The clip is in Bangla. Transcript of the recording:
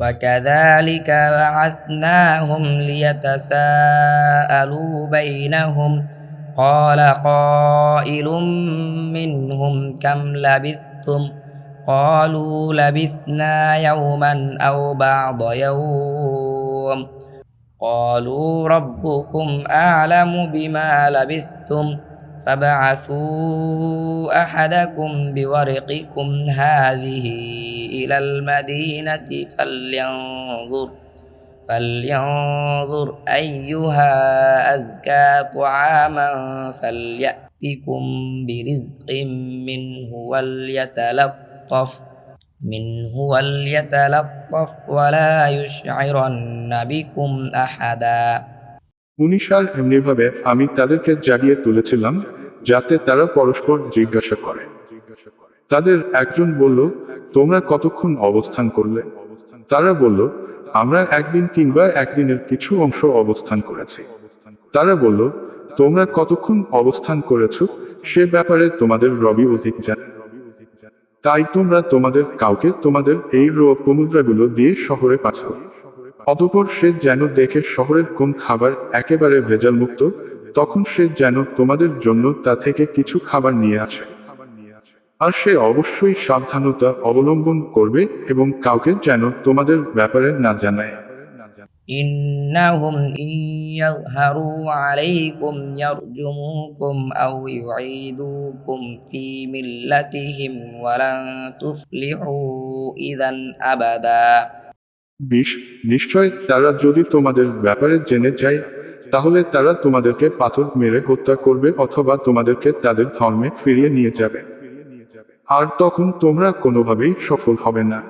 وكذلك بعثناهم ليتساءلوا بينهم. قال قائل منهم كم لبثتم؟ قالوا لبثنا يوما أو بعض يوم. قالوا ربكم أعلم بما لبثتم. فابعثوا احدكم بورقكم هذه الى المدينه فلينظر فلينظر ايها ازكى طعاما فلياتكم برزق منه وليتلطف منه وليتلطف ولا يشعرن بكم احدا উনিশার এমনিভাবে আমি তাদেরকে জাগিয়ে তুলেছিলাম যাতে তারা পরস্পর জিজ্ঞাসা করে। তাদের একজন বলল, তোমরা কতক্ষণ অবস্থান করলে? তারা বলল, আমরা একদিন কিংবা একদিনের কিছু অংশ অবস্থান করেছি। তারা বলল, তোমরা কতক্ষণ অবস্থান করেছ? সে ব্যাপারে তোমাদের রবি অধিক জানে। তাই তোমরা তোমাদের কাউকে তোমাদের এই রোগ মুদ্রাগুলো দিয়ে শহরে পাঠাও। অতপর সে যেন দেখে শহরের কোন খাবার একেবারে ভেজালমুক্ত তখন সে যেন তোমাদের জন্য তা থেকে কিছু খাবার নিয়ে আসে আর সে অবশ্যই সাবধানতা অবলম্বন করবে এবং কাউকে যেন তোমাদের ব্যাপারে না জানায় إنهم إن يظهروا عليكم يرجموكم أو يعيدوكم في ملتهم ولن تفلحوا إذا أبدا বিষ নিশ্চয় তারা যদি তোমাদের ব্যাপারে জেনে যায় তাহলে তারা তোমাদেরকে পাথর মেরে হত্যা করবে অথবা তোমাদেরকে তাদের ধর্মে ফিরিয়ে নিয়ে যাবে। আর তখন তোমরা কোনোভাবেই সফল হবে না।